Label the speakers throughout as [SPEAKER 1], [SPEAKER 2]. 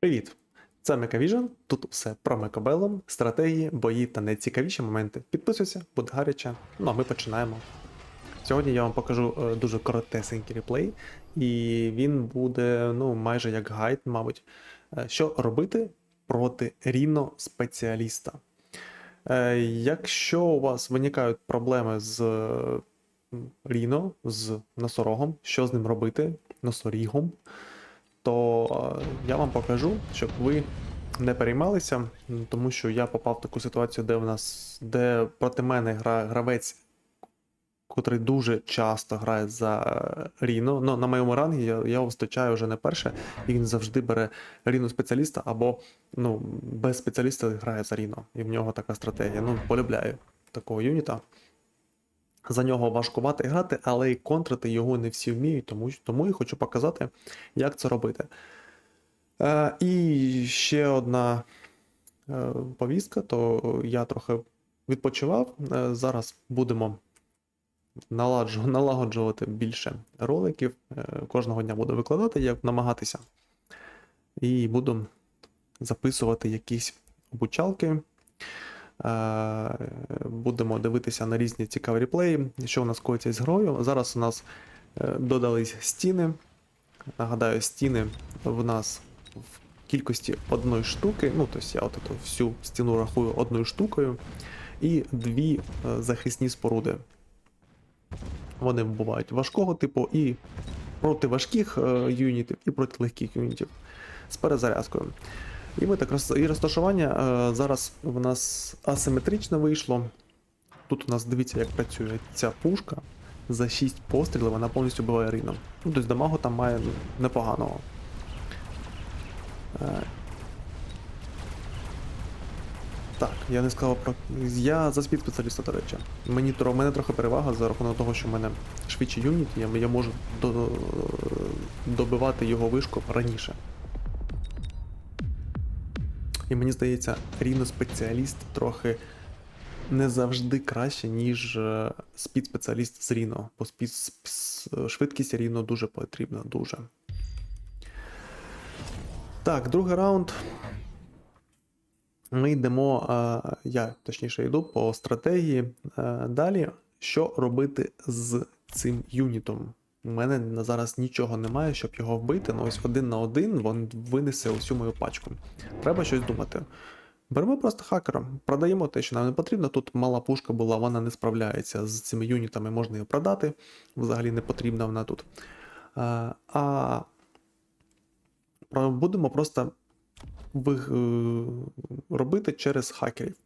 [SPEAKER 1] Привіт! Це Мекавіжн. Тут все про Мекабелом, стратегії, бої та найцікавіші моменти. Підписуйся, буде гаряче. Ну а ми починаємо. Сьогодні я вам покажу е, дуже коротесенький реплей, і він буде ну, майже як гайд, мабуть. Е, Що робити проти ріно спеціаліста? Е, Якщо у вас виникають проблеми з ріно, з носорогом, що з ним робити, носорігом, то е, я вам покажу, щоб ви не переймалися, тому що я попав в таку ситуацію, де в нас де проти мене грає гравець, котрий дуже часто грає за Ріно. Ну, на моєму рангі я, я його зустрічаю вже не перше, і він завжди бере Ріно спеціаліста або ну, без спеціаліста грає за Ріно. І в нього така стратегія. Ну, полюбляю такого юніта. За нього важкувати грати, але і контрити його не всі вміють, тому, тому і хочу показати, як це робити. Е, і ще одна е, повістка, то я трохи відпочивав. Е, зараз будемо наладжу, налагоджувати більше роликів. Е, кожного дня буду викладати, як намагатися. І буду записувати якісь обучалки. Е, Будемо дивитися на різні цікаві реплеї, що у нас коїться з грою. Зараз у нас е, додались стіни. Нагадаю, стіни в нас в кількості одної штуки. Ну, тобто я от всю стіну рахую одною штукою. І дві е, захисні споруди. Вони бувають важкого типу і проти важких юнітів, і проти легких юнітів з перезарядкою. І ми так роз... і розташування е, зараз в нас асиметрично вийшло. Тут у нас дивіться, як працює ця пушка. За 6 пострілів вона повністю буває ріном. Ну, тобто дамагу там має ну, непоганого. Е, Так, я не сказав про. Я за спід спеціаліста, до речі. Мені тро... мене трохи перевага за рахунок того, що в мене швидший юніт, я, я можу до... добивати його вишку раніше. І мені здається, ріно-спеціаліст трохи не завжди краще, ніж е, спід-спеціаліст з Ріно. Бо швидкість Ріно дуже потрібна, дуже. Так, другий раунд. Ми йдемо, е, я точніше йду по стратегії. Е, Далі, що робити з цим юнітом? У мене на зараз нічого немає, щоб його вбити, але ось один на один він винесе усю мою пачку. Треба щось думати. Беремо просто хакера, продаємо те, що нам не потрібно. Тут мала пушка була, вона не справляється з цими юнітами, можна її продати. Взагалі не потрібна вона тут. А, а будемо просто е, робити через хакерів.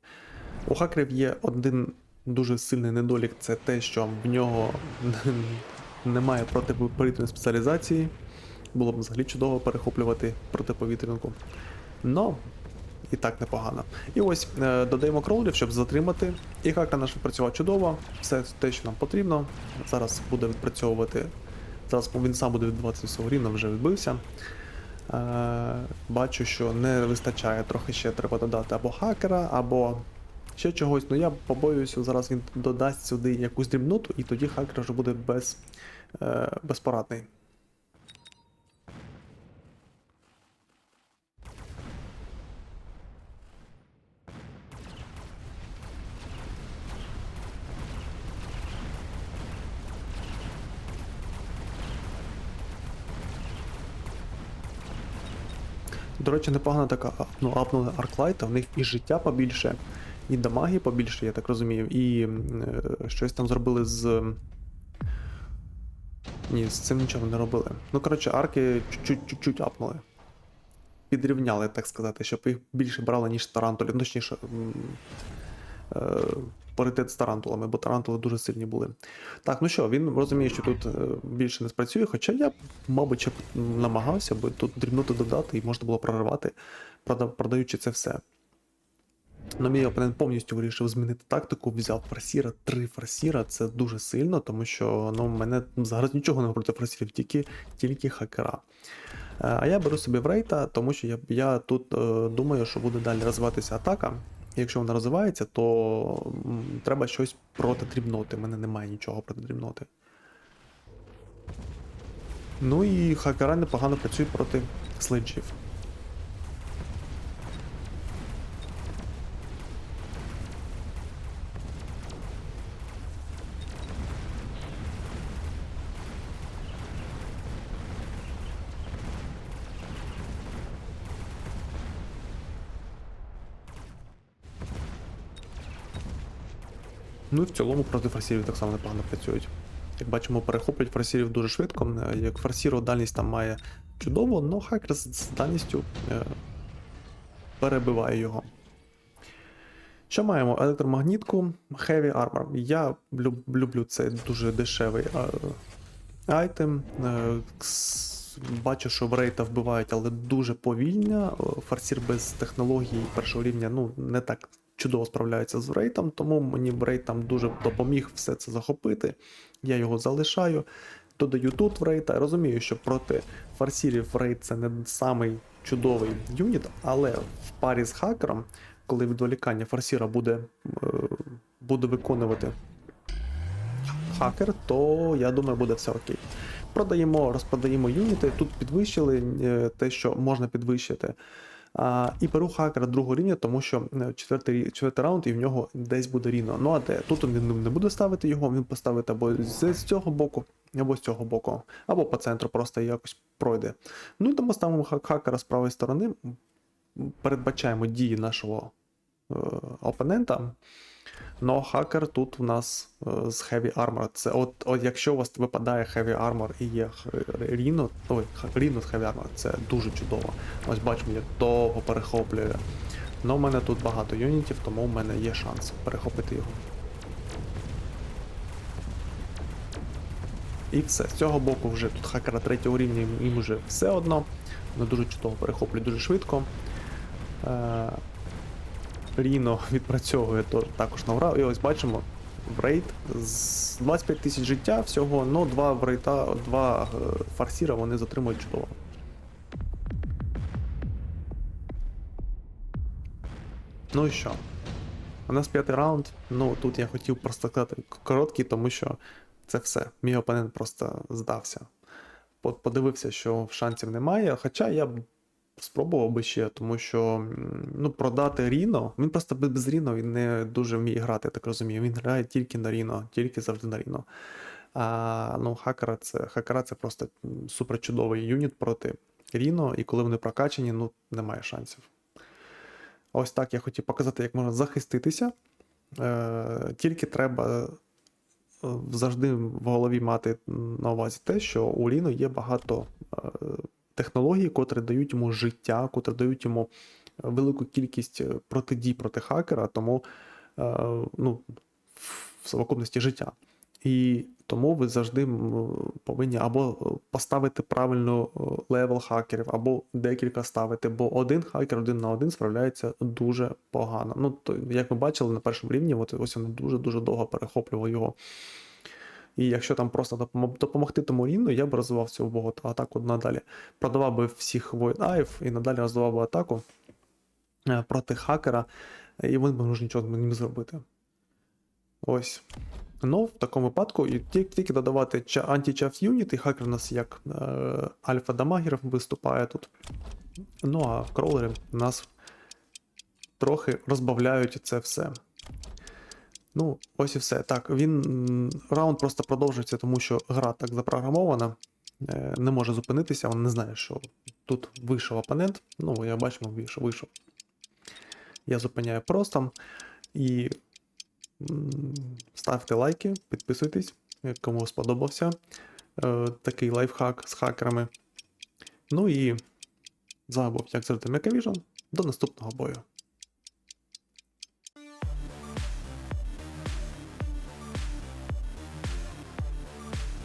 [SPEAKER 1] У хакерів є один дуже сильний недолік це те, що в нього немає протиповітряної спеціалізації. Було б взагалі чудово перехоплювати протиповітрянку. Но і так непогано. І ось е, додаємо кроулерів, щоб затримати. І хакер наш відпрацював чудово. Все те, що нам потрібно. Зараз буде відпрацьовувати. Зараз він сам буде відбиватися свого рівня, вже відбився. Е, бачу, що не вистачає, трохи ще треба додати або хакера, або ще чогось. Ну я побоююся, зараз він додасть сюди якусь дрібноту, і тоді хакер вже буде без, е, безпорадний. До речі, непогана така, ну, апнули арклайта, в них і життя побільше, і дамаги побільше, я так розумію, і е, щось там зробили з. Ні, з цим нічого не робили. Ну, коротше, арки чуть-чуть апнули. Підрівняли, так сказати, щоб їх більше брали, ніж тарантулів. Ну, точніше, е, паритет з тарантулами, бо тарантули дуже сильні були. Так, ну що, він розуміє, що тут е, більше не спрацює, хоча я, мабуть, намагався, бо тут дрібноту додати і можна було проривати, продаючи це все. Ну, мій опонент повністю вирішив змінити тактику, взяв форсіра, три форсіра, це дуже сильно, тому що ну, мене зараз нічого не проти форсірів, тільки, тільки хакера. Е, А я беру собі в рейта, тому що я, я тут е, думаю, що буде далі розвиватися атака. Якщо вона розвивається, то треба щось проти дрібноти. У мене немає нічого проти дрібноти. Ну і хакера непогано працюють проти слинчів. Ну і в цілому проти форсірів так само непогано працюють. Як бачимо, перехоплюють форсірів дуже швидко. Е, Як форсіру дальність там має чудово, але хакер з дальністю е, перебиває його. Що маємо? Електромагнітку, Heavy Armor. Я люб- люблю цей дуже дешевий айтем. Е, Бачу, що в рейта вбивають, але дуже повільно. Форсір без технології першого рівня ну, не так чудово справляється з рейтом, тому мені рейт там дуже допоміг все це захопити. Я його залишаю. Додаю тут в рейта. Розумію, що проти форсірів рейд це не самий чудовий юніт, але в парі з хакером, коли відволікання форсіра буде, е, буде виконувати хакер, то я думаю, буде все окей. Продаємо, розпродаємо юніти. Тут підвищили е, те, що можна підвищити. А, і беру хакера другого рівня, тому що е, четвертий, четвертий раунд і в нього десь буде рівно. Ну а де? Тут він не буде ставити його, він поставить або з, цього боку, або з цього боку, або по центру просто якось пройде. Ну і тому ставимо хак- хакера з правої сторони, передбачаємо дії нашого е, опонента. Но хакер тут у нас е, з Heavy Armor. Це от, от якщо у вас випадає Heavy Armor і є Rhino, ой, Rhino з Heavy Armor, це дуже чудово. Ось бачимо, як довго перехоплює. Но в мене тут багато юнітів, тому в мене є шанс перехопити його. І все. З цього боку вже тут хакера третього рівня, їм- їм вже все одно. Вони дуже чудово перехоплюють, дуже швидко. Ріно відпрацьовує то- також на ура. І ось бачимо в рейд з 25 тисяч життя всього, ну два в рейта, два е, фарсіра вони затримують чудово. Ну і що? У нас п'ятий раунд. Ну тут я хотів просто сказати короткий, тому що це все. Мій опонент просто здався. Подивився, що шансів немає. Хоча я спробував би ще, тому що ну, продати Ріно, він просто без- Ріно він не дуже вміє грати, я так розумію. Він грає тільки на Ріно, тільки завжди на Ріно. А ну, хакера це, хакера це просто супер чудовий юніт проти Ріно, і коли вони прокачані, ну немає шансів. Ось так я хотів показати, як можна захиститися. Е, тільки треба е, завжди в голові мати на увазі те, що у Ріно є багато е, технологій, котрі дають йому життя, котрі дають йому велику кількість е, протидій проти хакера, тому е, ну, в совокупності життя. І тому ви завжди повинні або поставити правильно е, левел хакерів, або декілька ставити, бо один хакер один на один справляється дуже погано. Ну, то, як ми бачили на першому рівні, от ось вони дуже-дуже довго перехоплювали його. І якщо там просто допомогти тому рівну, я б розвивав цю атаку надалі. Продавав би всіх Айв і надалі розвивав би атаку е, проти хакера, і він би може нічого не зробити. Ось. Ну, в такому випадку і тільки, додавати ча- анti-chaff юніт, і хакер у нас як е, альфа-дамагер виступає тут. Ну а кролери нас трохи розбавляють це все. Ну, ось і все. Так, він раунд просто продовжується, тому що гра так запрограмована, е, не може зупинитися, він не знає, що тут вийшов опонент. Ну, я бачимо, вийшов, вийшов. Я зупиняю просто. І ставте лайки, підписуйтесь, кому сподобався е, такий лайфхак з хакерами. Ну і з вами був, як завжди, Мекавіжн. До наступного бою.